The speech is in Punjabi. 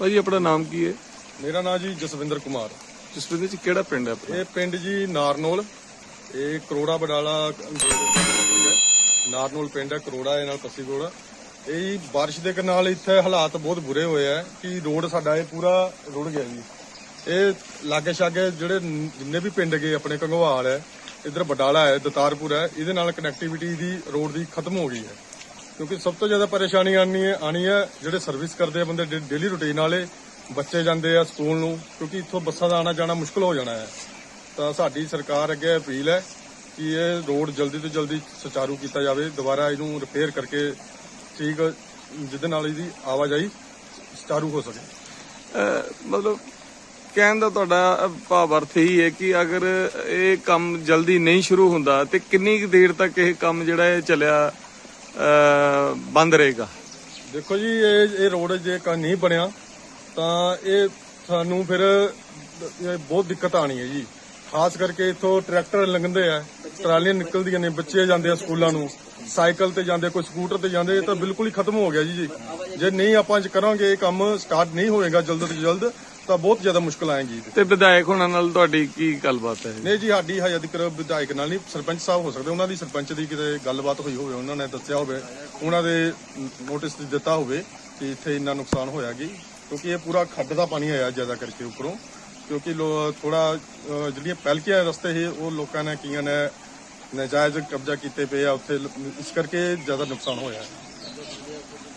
ਭਾਜੀ ਆਪਣਾ ਨਾਮ ਕੀ ਹੈ? ਮੇਰਾ ਨਾਮ ਜੀ ਜਸਵਿੰਦਰ ਕੁਮਾਰ। ਜਿਸ ਪਿੰਡ ਚ ਕਿਹੜਾ ਪਿੰਡ ਹੈ ਆਪਣਾ? ਇਹ ਪਿੰਡ ਜੀ ਨਾਰਨੋਲ। ਇਹ ਕਰੋੜਾ ਬਡਾਲਾ ਨਾਰਨੋਲ ਪਿੰਡ ਹੈ ਕਰੋੜਾ ਇਹ ਨਾਲ ਪੱਸੀ ਕਰੋੜਾ ਇਹ ਜੀ ਬਾਰਿਸ਼ ਦੇ ਨਾਲ ਇੱਥੇ ਹਾਲਾਤ ਬਹੁਤ ਬੁਰੇ ਹੋਏ ਆ ਕਿ ਰੋਡ ਸਾਡਾ ਇਹ ਪੂਰਾ ਰੁੜ ਗਿਆ ਜੀ। ਇਹ ਲਾਗੇ ਛਾਗੇ ਜਿਹੜੇ ਜਿੰਨੇ ਵੀ ਪਿੰਡ ਗਏ ਆਪਣੇ ਕੰਗਵਾਲ ਹੈ ਇਧਰ ਬਡਾਲਾ ਹੈ ਦਤਾਰਪੁਰ ਹੈ ਇਹਦੇ ਨਾਲ ਕਨੈਕਟੀਵਿਟੀ ਦੀ ਰੋਡ ਦੀ ਖਤਮ ਹੋ ਗਈ ਹੈ। ਕਿਉਂਕਿ ਸਭ ਤੋਂ ਜ਼ਿਆਦਾ ਪਰੇਸ਼ਾਨੀ ਆਣੀ ਹੈ ਆਣੀ ਹੈ ਜਿਹੜੇ ਸਰਵਿਸ ਕਰਦੇ ਆ ਬੰਦੇ ਡੇਲੀ ਰੁਟੀਨ ਵਾਲੇ, ਬੱਚੇ ਜਾਂਦੇ ਆ ਸਕੂਲ ਨੂੰ, ਕਿਉਂਕਿ ਇੱਥੋਂ ਬੱਸਾਂ ਦਾ ਆਣਾ ਜਾਣਾ ਮੁਸ਼ਕਲ ਹੋ ਜਾਣਾ ਹੈ। ਤਾਂ ਸਾਡੀ ਸਰਕਾਰ ਅੱਗੇ ਅਪੀਲ ਹੈ ਕਿ ਇਹ ਰੋਡ ਜਲਦੀ ਤੋਂ ਜਲਦੀ ਸੁਚਾਰੂ ਕੀਤਾ ਜਾਵੇ, ਦੁਬਾਰਾ ਇਹਨੂੰ ਰਿਪੇਅਰ ਕਰਕੇ ਠੀਕ ਜਿਹਦੇ ਨਾਲ ਇਹਦੀ ਆਵਾਜਾਈ ਸੁਚਾਰੂ ਹੋ ਸਕੇ। ਮਤਲਬ ਕਹਿਣ ਦਾ ਤੁਹਾਡਾ ਭਾਵ ਅਰਥ ਇਹੀ ਹੈ ਕਿ ਅਗਰ ਇਹ ਕੰਮ ਜਲਦੀ ਨਹੀਂ ਸ਼ੁਰੂ ਹੁੰਦਾ ਤੇ ਕਿੰਨੀ ਕੁ ਦੇਰ ਤੱਕ ਇਹ ਕੰਮ ਜਿਹੜਾ ਹੈ ਚੱਲਿਆ ਬੰਦ ਰਹੇਗਾ। ਦੇਖੋ ਜੀ, ਇਹ ਇਹ ਰੋਡ ਜੇ ਨਹੀਂ ਬਣਿਆ, ਤਾਂ ਇਹ ਸਾਨੂੰ ਫਿਰ ਬਹੁਤ ਦਿੱਕਤ ਆਣੀ ਹੈ ਜੀ। ਖਾਸ ਕਰਕੇ ਇੱਥੋਂ ਟਰੈਕਟਰ ਲੰਘਦੇ ਆ, ਟਰਾਲੀਆਂ ਨਿਕਲਦੀਆਂ ਨੇ, ਬੱਚੇ ਜਾਂਦੇ ਆ ਸਕੂਲਾਂ ਨੂੰ, ਸਾਈਕਲ ਤੇ ਜਾਂਦੇ, ਕੋਈ ਸਕੂਟਰ ਤੇ ਜਾਂਦੇ, ਇਹ ਤਾਂ ਬਿਲਕੁਲ ਹੀ ਖਤਮ ਹੋ ਗਿਆ ਜੀ। ਜੀ ਨਹੀਂ ਆਪਾਂ ਅੱਜ ਕਰਾਂਗੇ ਇਹ ਕੰਮ ਸਟਾਰਟ ਨਹੀਂ ਹੋਏਗਾ ਜਲਦ ਤੋਂ ਜਲਦ ਤਾਂ ਬਹੁਤ ਜ਼ਿਆਦਾ ਮੁਸ਼ਕਲ ਆਏਗੀ ਤੇ ਵਿਧਾਇਕ ਹੋਣਾ ਨਾਲ ਤੁਹਾਡੀ ਕੀ ਗੱਲਬਾਤ ਹੈ? ਨਹੀਂ ਜੀ ਸਾਡੀ ਹਜੇ ਤੱਕ ਵਿਧਾਇਕ ਨਾਲ ਨਹੀਂ ਸਰਪੰਚ ਸਾਹਿਬ ਹੋ ਸਕਦੇ ਉਹਨਾਂ ਦੀ ਸਰਪੰਚ ਦੀ ਕਿਤੇ ਗੱਲਬਾਤ ਹੋਈ ਹੋਵੇ ਉਹਨਾਂ ਨੇ ਦੱਸਿਆ ਹੋਵੇ ਉਹਨਾਂ ਦੇ ਨੋਟਿਸ ਦਿੱਤਾ ਹੋਵੇ ਕਿ ਇੱਥੇ ਇੰਨਾ ਨੁਕਸਾਨ ਹੋਇਆ ਜੀ ਕਿਉਂਕਿ ਇਹ ਪੂਰਾ ਖੱਡ ਦਾ ਪਾਣੀ ਆਇਆ ਜ਼ਿਆਦਾ ਕਰਕੇ ਉੱਪਰੋਂ ਕਿਉਂਕਿ ਥੋੜਾ ਜਿਹੜੀਆਂ ਪਹਿਲਕੀਆਂ ਰਸਤੇ ਸੀ ਉਹ ਲੋਕਾਂ ਨੇ ਕੀਆਂ ਨੇ ਨਜਾਇਜ਼ ਕਬਜ਼ਾ ਕੀਤੇ ਪਏ ਆ ਉੱਥੇ ਇਸ ਕਰਕੇ ਜ਼ਿਆਦਾ ਨੁਕਸਾਨ ਹੋਇਆ। ਹੈ